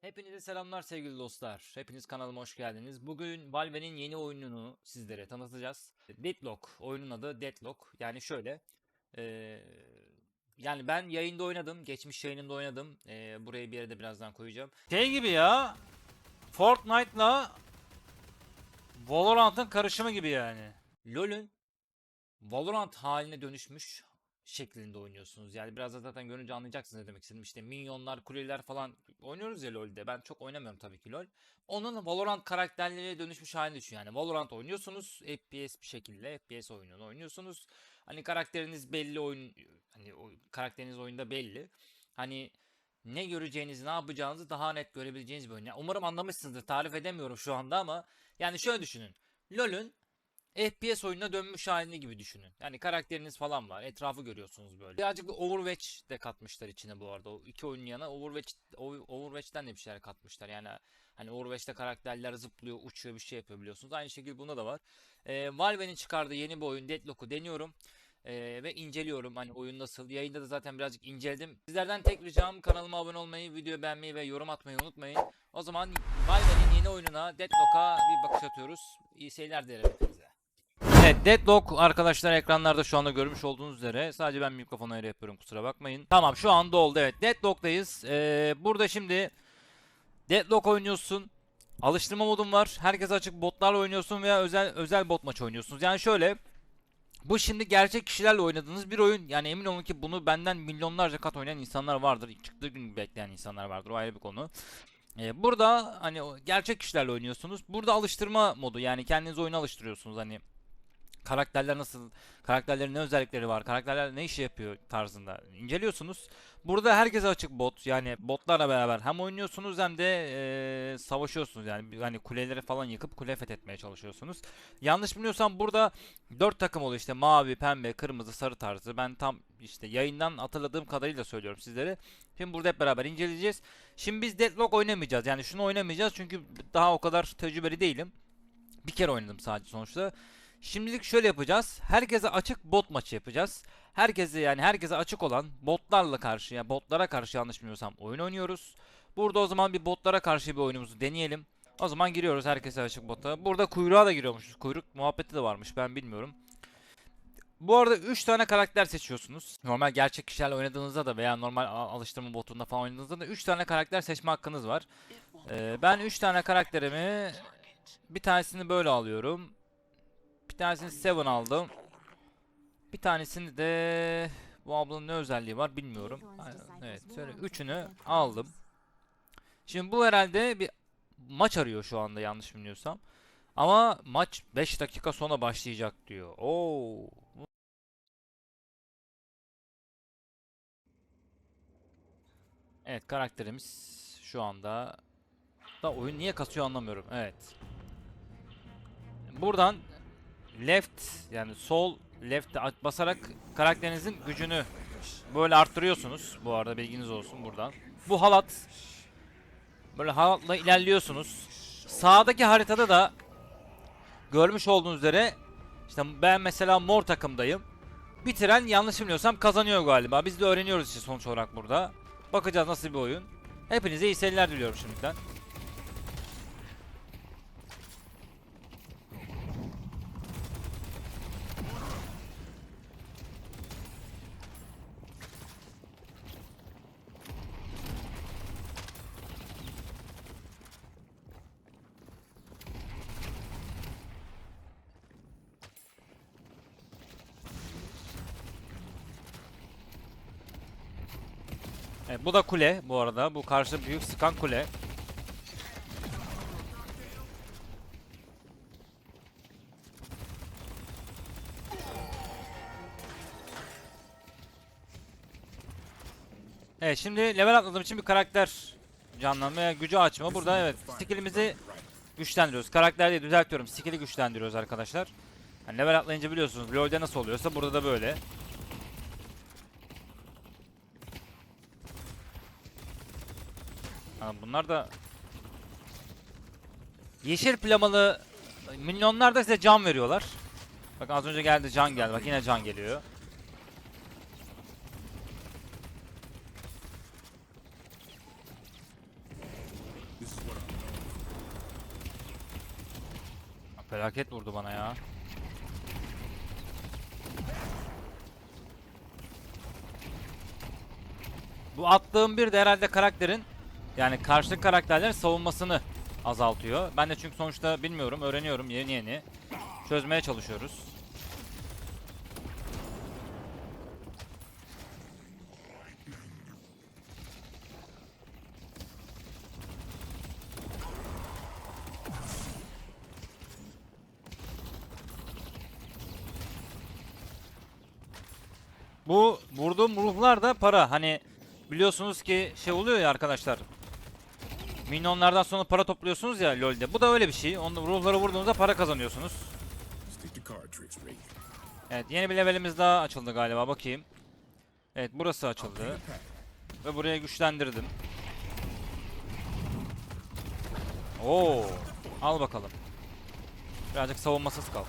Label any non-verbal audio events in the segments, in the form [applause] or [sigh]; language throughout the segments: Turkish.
Hepinize selamlar sevgili dostlar. Hepiniz kanalıma hoş geldiniz. Bugün Valve'nin yeni oyununu sizlere tanıtacağız. Deadlock. Oyunun adı Deadlock. Yani şöyle. eee, yani ben yayında oynadım. Geçmiş yayınımda oynadım. Eee buraya bir yere de birazdan koyacağım. Şey gibi ya. Fortnite'la Valorant'ın karışımı gibi yani. LoL'ün Valorant haline dönüşmüş şeklinde oynuyorsunuz. Yani biraz da zaten görünce anlayacaksınız ne demek istedim. İşte minyonlar, kuleler falan oynuyoruz ya LoL'de. Ben çok oynamıyorum tabii ki LoL. Onun Valorant karakterleriyle dönüşmüş halini düşün. Yani Valorant oynuyorsunuz. FPS bir şekilde FPS oyununu oynuyorsunuz. Hani karakteriniz belli oyun hani o karakteriniz oyunda belli. Hani ne göreceğinizi, ne yapacağınızı daha net görebileceğiniz bir oyun. Yani umarım anlamışsınızdır. Tarif edemiyorum şu anda ama yani şöyle düşünün. LoL'ün FPS oyununa dönmüş halini gibi düşünün. Yani karakteriniz falan var. Etrafı görüyorsunuz böyle. Birazcık da Overwatch de katmışlar içine bu arada. O iki oyunun yana Overwatch Overwatch'ten de bir şeyler katmışlar. Yani hani Overwatch'te karakterler zıplıyor, uçuyor, bir şey yapıyor biliyorsunuz. Aynı şekilde bunda da var. Ee, Valve'nin çıkardığı yeni bir oyun Deadlock'u deniyorum. Ee, ve inceliyorum hani oyun nasıl. Yayında da zaten birazcık inceledim. Sizlerden tek ricam kanalıma abone olmayı, video beğenmeyi ve yorum atmayı unutmayın. O zaman Valve'nin yeni oyununa Deadlock'a bir bakış atıyoruz. İyi seyirler dilerim. Evet Deadlock arkadaşlar ekranlarda şu anda görmüş olduğunuz üzere. Sadece ben mikrofonu ayrı yapıyorum kusura bakmayın. Tamam şu anda oldu evet. Deadlock'tayız. Ee, burada şimdi Deadlock oynuyorsun. Alıştırma modun var. Herkes açık botlarla oynuyorsun veya özel özel bot maç oynuyorsunuz. Yani şöyle bu şimdi gerçek kişilerle oynadığınız bir oyun. Yani emin olun ki bunu benden milyonlarca kat oynayan insanlar vardır. Çıktığı gün bekleyen insanlar vardır. O ayrı bir konu. Ee, burada hani gerçek kişilerle oynuyorsunuz. Burada alıştırma modu yani kendiniz oyuna alıştırıyorsunuz hani karakterler nasıl, karakterlerin ne özellikleri var, karakterler ne işi yapıyor tarzında inceliyorsunuz. Burada herkese açık bot yani botlarla beraber hem oynuyorsunuz hem de eee, savaşıyorsunuz yani hani kuleleri falan yıkıp kule fethetmeye çalışıyorsunuz. Yanlış bilmiyorsam burada 4 takım oluyor işte mavi, pembe, kırmızı, sarı tarzı. Ben tam işte yayından hatırladığım kadarıyla söylüyorum sizlere. Şimdi burada hep beraber inceleyeceğiz. Şimdi biz Deadlock oynamayacağız yani şunu oynamayacağız çünkü daha o kadar tecrübeli değilim. Bir kere oynadım sadece sonuçta. Şimdilik şöyle yapacağız. Herkese açık bot maçı yapacağız. Herkese yani herkese açık olan botlarla karşı yani botlara karşı yanlış bilmiyorsam oyun oynuyoruz. Burada o zaman bir botlara karşı bir oyunumuzu deneyelim. O zaman giriyoruz herkese açık bota. Burada kuyruğa da giriyormuşuz. Kuyruk muhabbeti de varmış ben bilmiyorum. Bu arada 3 tane karakter seçiyorsunuz. Normal gerçek kişilerle oynadığınızda da veya normal alıştırma botunda falan oynadığınızda da 3 tane karakter seçme hakkınız var. Ee, ben 3 tane karakterimi bir tanesini böyle alıyorum. Bir tanesini Seven aldım. Bir tanesini de bu ablanın ne özelliği var bilmiyorum. Evet, şöyle üçünü aldım. Şimdi bu herhalde bir maç arıyor şu anda yanlış bilmiyorsam. Ama maç 5 dakika sonra başlayacak diyor. Oo. Evet karakterimiz şu anda da oyun niye kasıyor anlamıyorum. Evet. Buradan left yani sol left basarak karakterinizin gücünü böyle arttırıyorsunuz. Bu arada bilginiz olsun buradan. Bu halat böyle halatla ilerliyorsunuz. Sağdaki haritada da görmüş olduğunuz üzere işte ben mesela mor takımdayım. Bitiren yanlış bilmiyorsam kazanıyor galiba. Biz de öğreniyoruz işte sonuç olarak burada. Bakacağız nasıl bir oyun. Hepinize iyi seyirler diliyorum şimdiden. Evet, bu da kule bu arada. Bu karşı büyük sıkan kule. Evet şimdi level atladığım için bir karakter canlanma ve gücü açma. Burada evet skillimizi güçlendiriyoruz. Karakter değil düzeltiyorum. Skill'i güçlendiriyoruz arkadaşlar. Yani level atlayınca biliyorsunuz LoL'de nasıl oluyorsa burada da böyle. Bunlar da... Yeşil plamalı milyonlar da size can veriyorlar. Bakın az önce geldi can geldi. Bak yine can geliyor. Felaket vurdu bana ya. Bu attığım bir de herhalde karakterin yani karşı karakterlerin savunmasını azaltıyor. Ben de çünkü sonuçta bilmiyorum, öğreniyorum yeni yeni. Çözmeye çalışıyoruz. Bu vurduğum ruhlar da para. Hani biliyorsunuz ki şey oluyor ya arkadaşlar. Minyonlardan sonra para topluyorsunuz ya LoL'de. Bu da öyle bir şey. Onu ruhları vurduğunuzda para kazanıyorsunuz. Evet yeni bir levelimiz daha açıldı galiba bakayım. Evet burası açıldı. Ve buraya güçlendirdim. Oo, al bakalım. Birazcık savunmasız kal.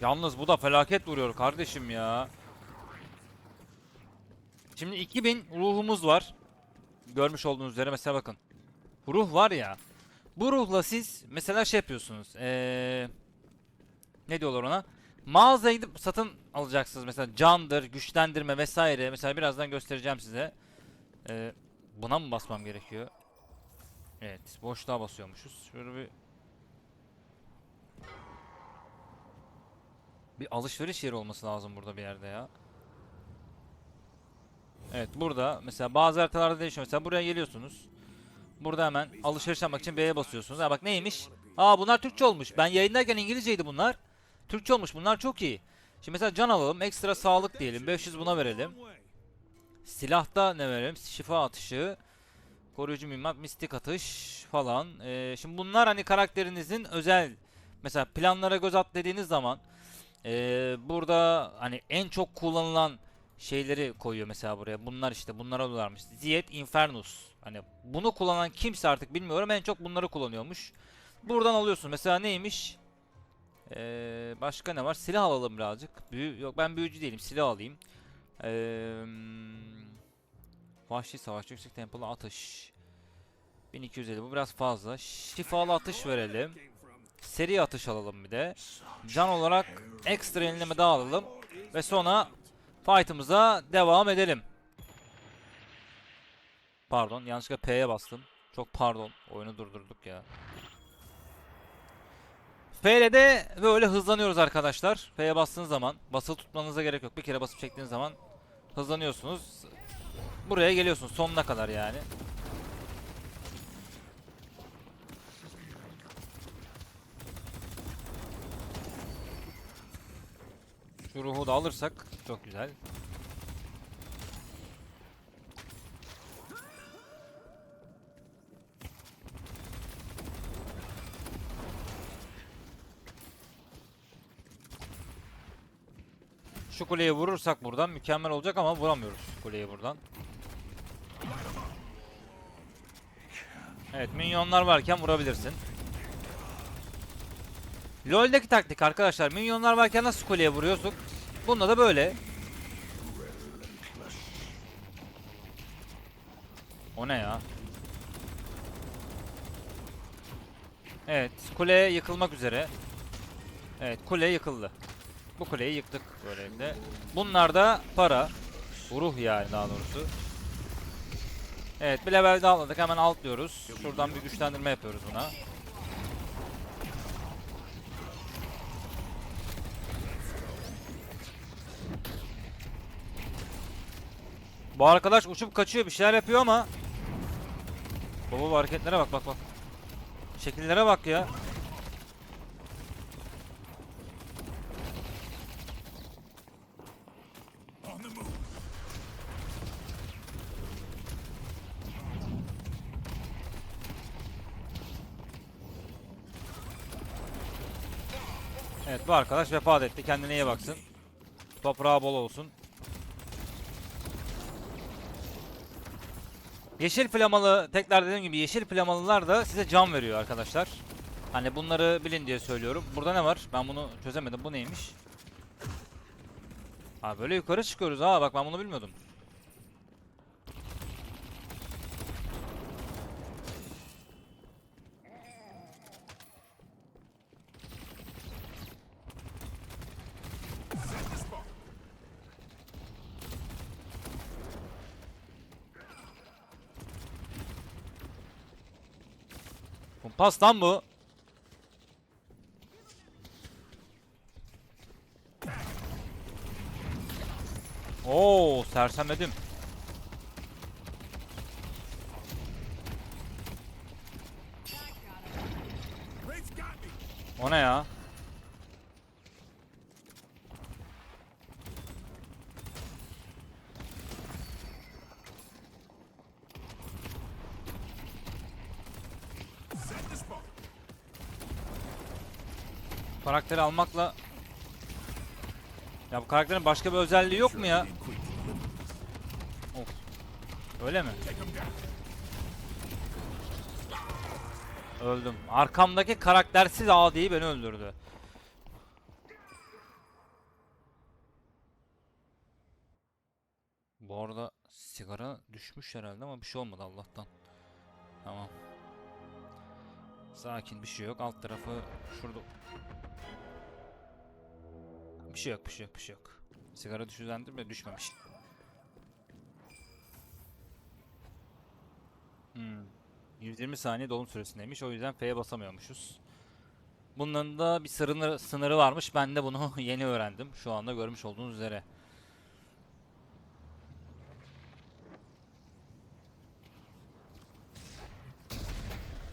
Yalnız bu da felaket vuruyor kardeşim ya. Şimdi 2000 ruhumuz var. Görmüş olduğunuz üzere mesela bakın. Ruh var ya. Bu ruhla siz mesela şey yapıyorsunuz. Ee, ne diyorlar ona? Mağazaya gidip satın alacaksınız. Mesela candır, güçlendirme vesaire. Mesela birazdan göstereceğim size. Ee, buna mı basmam gerekiyor? Evet. Boşluğa basıyormuşuz. Şöyle bir Bir alışveriş yeri olması lazım burada bir yerde ya. Evet burada mesela bazı haritalarda değişiyor. Mesela buraya geliyorsunuz. Burada hemen alışveriş yapmak için B'ye basıyorsunuz. Ha bak neymiş? Aa bunlar Türkçe olmuş. Ben yayındayken İngilizceydi bunlar. Türkçe olmuş. Bunlar çok iyi. Şimdi mesela can alalım. Ekstra sağlık diyelim. 500 buna verelim. Silahta ne verelim? Şifa atışı. Koruyucu mühimmat, mistik atış falan. Ee, şimdi bunlar hani karakterinizin özel mesela planlara göz at dediğiniz zaman ee, burada hani en çok kullanılan şeyleri koyuyor mesela buraya. Bunlar işte bunlar alıyorlarmış. Ziyet Infernus. Hani bunu kullanan kimse artık bilmiyorum. En çok bunları kullanıyormuş. Buradan alıyorsun. Mesela neymiş? Ee, başka ne var? Silah alalım birazcık. Büyü yok ben büyücü değilim. Silah alayım. Ee, vahşi savaş, yüksek tempolu atış. 1250 bu biraz fazla. Şifalı atış verelim. Seri atış alalım bir de. Can olarak ekstra yenileme daha alalım. Ve sonra fight'ımıza devam edelim. Pardon yanlışlıkla P'ye bastım. Çok pardon. Oyunu durdurduk ya. FL'de böyle hızlanıyoruz arkadaşlar. F'ye bastığınız zaman basılı tutmanıza gerek yok. Bir kere basıp çektiğiniz zaman hızlanıyorsunuz. Buraya geliyorsunuz sonuna kadar yani. Şu ruhu da alırsak çok güzel. Şu kuleye vurursak buradan mükemmel olacak ama vuramıyoruz kuleyi buradan. Evet minyonlar varken vurabilirsin. LoL'deki taktik arkadaşlar. Minyonlar varken nasıl kuleye vuruyorsun? Bunda da böyle. O ne ya? Evet, kule yıkılmak üzere. Evet, kule yıkıldı. Bu kuleyi yıktık böylelikle. Bunlar da para. Ruh yani daha doğrusu. Evet, bir level daha atladık. Hemen altlıyoruz. Şuradan bir güçlendirme yapıyoruz buna. Bu arkadaş uçup kaçıyor bir şeyler yapıyor ama. Baba bu hareketlere bak bak bak. Şekillere bak ya. Evet bu arkadaş vefat etti. Kendine iyi baksın. Toprağı bol olsun Yeşil flamalı tekrar dediğim gibi yeşil flamalılar da size can veriyor arkadaşlar Hani bunları bilin diye söylüyorum. Burada ne var? Ben bunu çözemedim. Bu neymiş? Ha böyle yukarı çıkıyoruz ha. Bak ben bunu bilmiyordum. Kumpas lan bu. Oo, sersemledim. O ne ya? Karakteri almakla Ya bu karakterin başka bir özelliği yok mu ya? Of. Öyle mi? Öldüm. Arkamdaki karaktersiz adi beni öldürdü. Bu arada sigara düşmüş herhalde ama bir şey olmadı Allah'tan. Tamam. Sakin bir şey yok. Alt tarafı şurada. Bir şey yok, bir şey yok, bir şey yok. Sigara düşüzendir mi? Düşmemiş. Hmm. 120 saniye dolum süresindeymiş. O yüzden F'ye basamıyormuşuz. Bunların da bir sınırı varmış. Ben de bunu [laughs] yeni öğrendim. Şu anda görmüş olduğunuz üzere.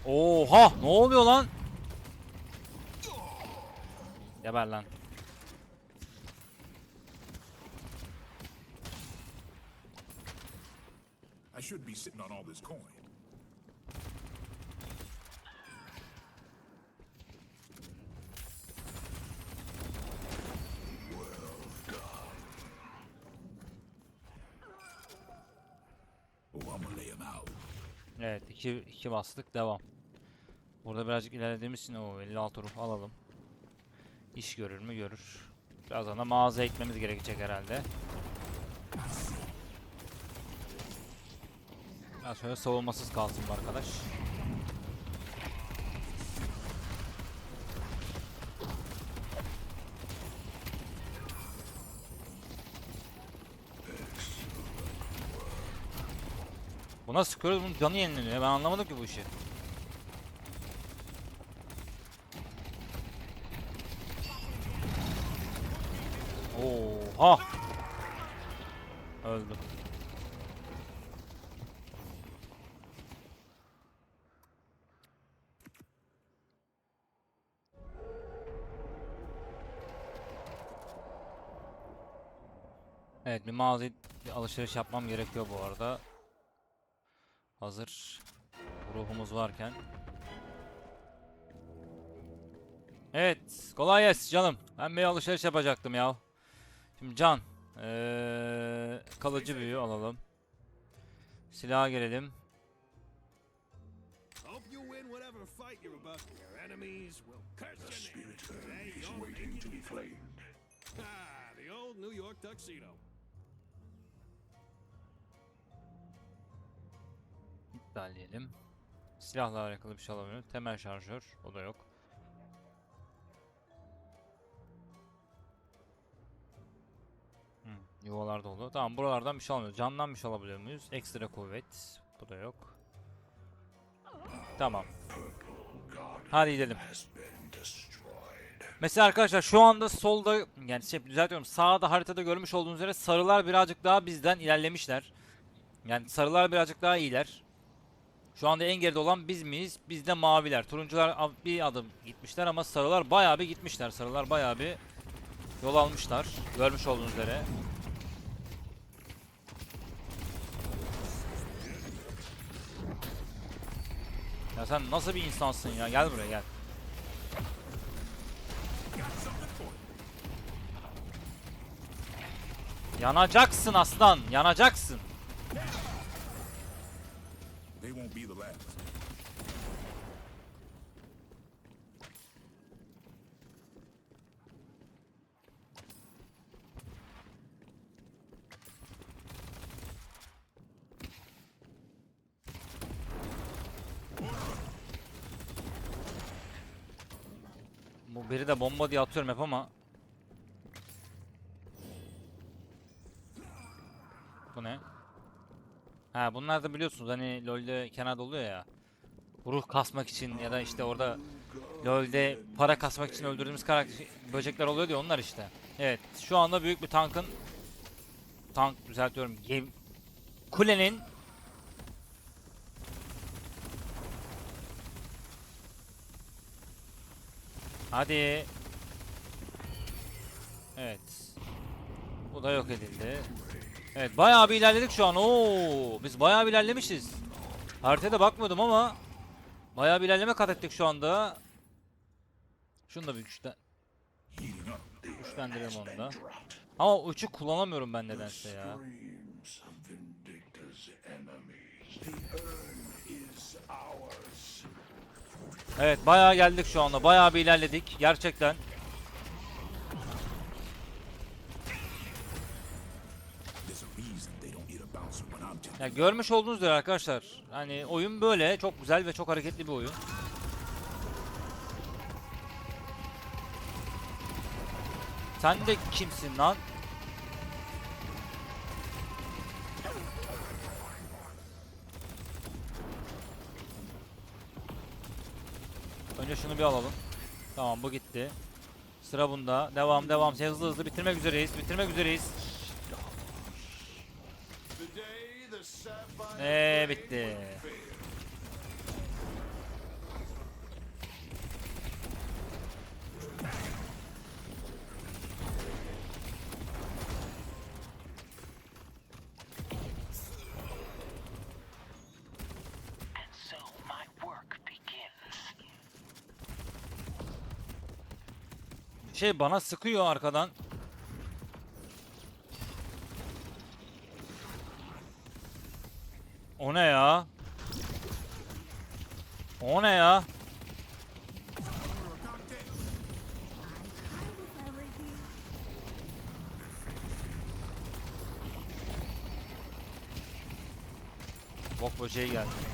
Oha! Ne oluyor lan? Geber lan. I should be sitting on all this coin. Oh, I'm gonna lay him out. Evet, iki, iki bastık. Devam. Burada birazcık ilerlediğimiz için o 56 ruh alalım. İş görür mü? Görür. Birazdan da mağaza ekmemiz gerekecek herhalde. Biraz şöyle savunmasız kalsın bu arkadaş. Buna sıkıyoruz bunun canı yenileniyor. Ben anlamadım ki bu işi. Oha! Öldüm. Evet bir mağazaya bir alışveriş yapmam gerekiyor bu arada. Hazır ruhumuz varken. Evet, kolay gelsin canım. Ben bir alışveriş yapacaktım ya. Şimdi can, ee, kalıcı büyü alalım. Silaha gelelim. İptal diyelim. Silahla alakalı bir şey alamıyorum. Temel şarjör, o da yok. Tamam buralardan bir şey almıyoruz. Candan bir şey alabiliyor muyuz? Ekstra kuvvet. Bu da yok. Tamam. Hadi gidelim. Mesela arkadaşlar şu anda solda yani şey düzeltiyorum sağda haritada görmüş olduğunuz üzere sarılar birazcık daha bizden ilerlemişler. Yani sarılar birazcık daha iyiler. Şu anda en geride olan biz miyiz? Biz de maviler. Turuncular bir adım gitmişler ama sarılar bayağı bir gitmişler. Sarılar bayağı bir yol almışlar. Görmüş olduğunuz üzere. Ya sen nasıl bir insansın ya? Gel buraya gel. Yanacaksın aslan, yanacaksın. They won't be the last. Biri de bomba diye atıyorum hep ama. Bu ne? Ha bunlar da biliyorsunuz hani LoL'de kenarda oluyor ya. Ruh kasmak için ya da işte orada LoL'de para kasmak için öldürdüğümüz karakter böcekler oluyor diye onlar işte. Evet şu anda büyük bir tankın tank düzeltiyorum. Kulenin Hadi. Evet. Bu da yok edildi. Evet bayağı bir ilerledik şu an. Oo, biz bayağı bir ilerlemişiz. Haritada bakmadım ama bayağı bir ilerleme kat ettik şu anda. Şunu da bir up. güçlendirelim onu da. Ama uçu kullanamıyorum ben nedense ya. Evet bayağı geldik şu anda. Bayağı bir ilerledik. Gerçekten. Ya görmüş olduğunuz üzere arkadaşlar. Hani oyun böyle. Çok güzel ve çok hareketli bir oyun. Sen de kimsin lan? Şunu bir alalım. Tamam bu gitti. Sıra bunda. Devam devam. Hızlı hızlı bitirmek üzereyiz. Bitirmek üzereyiz. Eee bitti. Şey bana sıkıyor arkadan. O ne ya? O ne ya? Bok böceği geldi.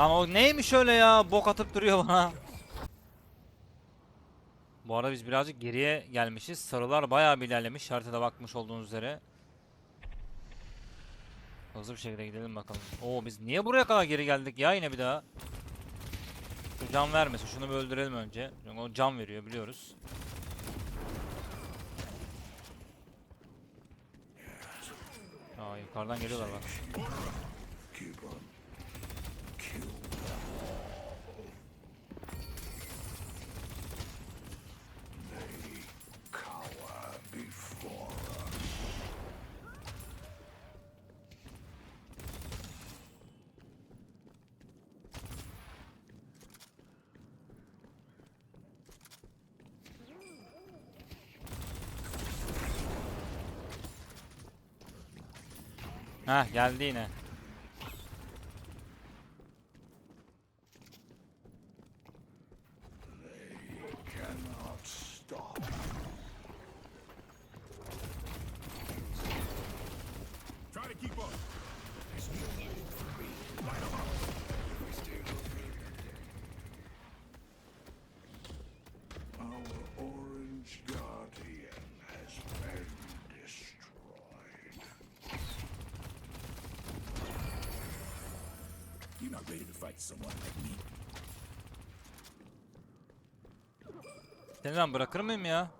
Lan o neymiş öyle ya? Bok atıp duruyor bana. Bu arada biz birazcık geriye gelmişiz. Sarılar bayağı bir ilerlemiş. Haritada bakmış olduğunuz üzere. Hızlı bir şekilde gidelim bakalım. Oo biz niye buraya kadar geri geldik ya yine bir daha? Şu can vermesin. Şunu bir öldürelim önce. Çünkü o can veriyor biliyoruz. Aa yukarıdan geliyorlar bak. Heh geldi yine. You're not ready to fight someone like me. Seni ben bırakır mıyım ya?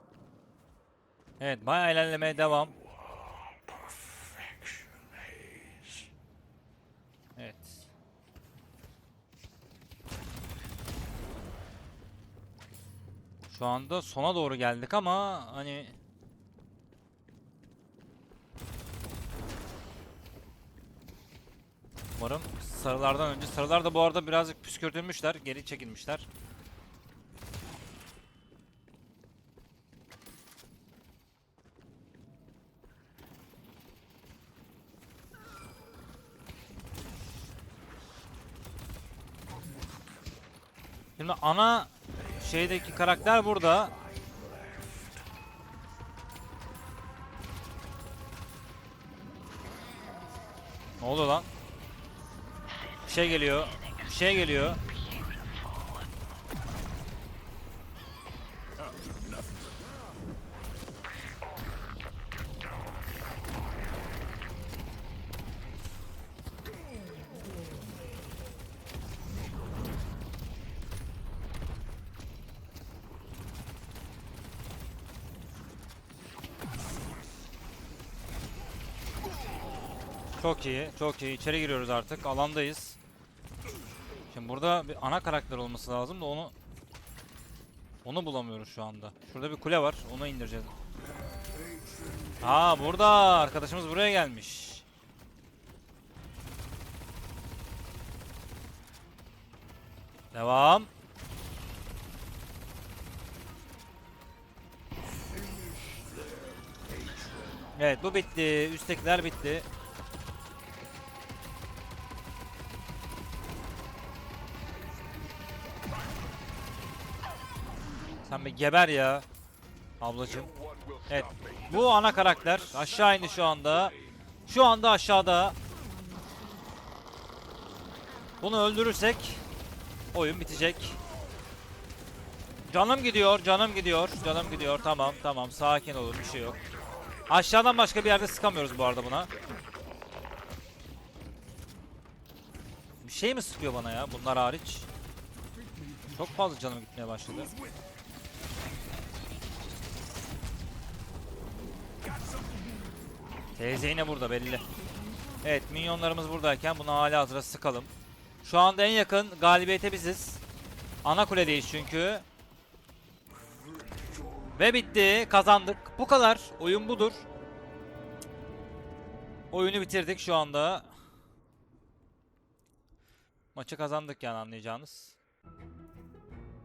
Evet bayağı ilerlemeye devam. Evet. Şu anda sona doğru geldik ama hani Umarım Sarılardan önce. Sarılar da bu arada birazcık püskürtülmüşler. Geri çekilmişler. Şimdi ana şeydeki karakter burada. Ne oluyor lan? Şey geliyor. Şey geliyor. Çok iyi, çok iyi. İçeri giriyoruz artık. Alandayız. Burada bir ana karakter olması lazım da onu onu bulamıyoruz şu anda. Şurada bir kule var. Onu indireceğiz. Aa burada arkadaşımız buraya gelmiş. Devam. Evet bu bitti. Üsttekiler bitti. Sen bir geber ya. Ablacım. Evet. Bu ana karakter. Aşağı indi şu anda. Şu anda aşağıda. Bunu öldürürsek oyun bitecek. Canım gidiyor, canım gidiyor, canım gidiyor. Tamam, tamam. Sakin olun, bir şey yok. Aşağıdan başka bir yerde sıkamıyoruz bu arada buna. Bir şey mi sıkıyor bana ya bunlar hariç? Çok fazla canım gitmeye başladı. Teyze yine burada belli. Evet minyonlarımız buradayken bunu hala hazıra sıkalım. Şu anda en yakın galibiyete biziz. Ana kuledeyiz çünkü. Ve bitti. Kazandık. Bu kadar. Oyun budur. Oyunu bitirdik şu anda. Maçı kazandık yani anlayacağınız.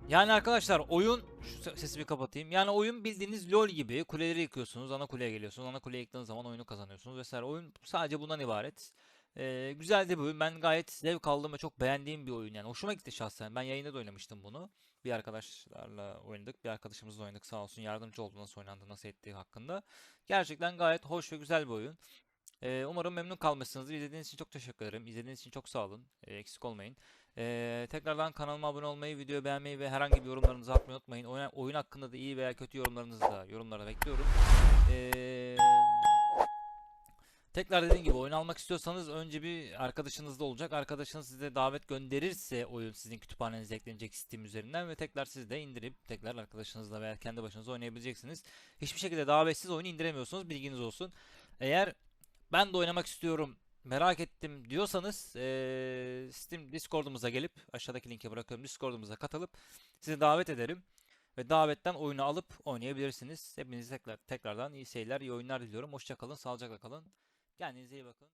Yani arkadaşlar oyun şu se- sesi bir kapatayım. Yani oyun bildiğiniz LoL gibi kuleleri yıkıyorsunuz, ana kuleye geliyorsunuz. Ana kuleye yıktığınız zaman oyunu kazanıyorsunuz vesaire. Oyun sadece bundan ibaret. Ee, güzel de bir oyun. Ben gayet zevk aldım ve çok beğendiğim bir oyun yani. Hoşuma gitti şahsen. Ben yayında da oynamıştım bunu. Bir arkadaşlarla oynadık. Bir arkadaşımızla oynadık sağ olsun. Yardımcı oldu nasıl oynandı, nasıl ettiği hakkında. Gerçekten gayet hoş ve güzel bir oyun. Ee, umarım memnun kalmışsınızdır. İzlediğiniz için çok teşekkür ederim. İzlediğiniz için çok sağ olun. Ee, eksik olmayın. Ee, tekrardan kanalıma abone olmayı, videoyu beğenmeyi ve herhangi bir yorumlarınızı atmayı unutmayın. Oyun, oyun hakkında da iyi veya kötü yorumlarınızı da yorumlara bekliyorum. Ee, tekrar dediğim gibi oyun almak istiyorsanız önce bir arkadaşınız da olacak. Arkadaşınız size davet gönderirse oyun sizin kütüphanenize eklenecek Steam üzerinden ve tekrar siz de indirip tekrar arkadaşınızla veya kendi başınıza oynayabileceksiniz. Hiçbir şekilde davetsiz oyunu indiremiyorsunuz. Bilginiz olsun. Eğer ben de oynamak istiyorum merak ettim diyorsanız eee, Steam Discord'umuza gelip aşağıdaki linke bırakıyorum Discord'umuza katılıp sizi davet ederim ve davetten oyunu alıp oynayabilirsiniz. Hepinize tekrar tekrardan iyi seyirler, iyi oyunlar diliyorum. Hoşça kalın, sağlıcakla kalın. Kendinize iyi bakın.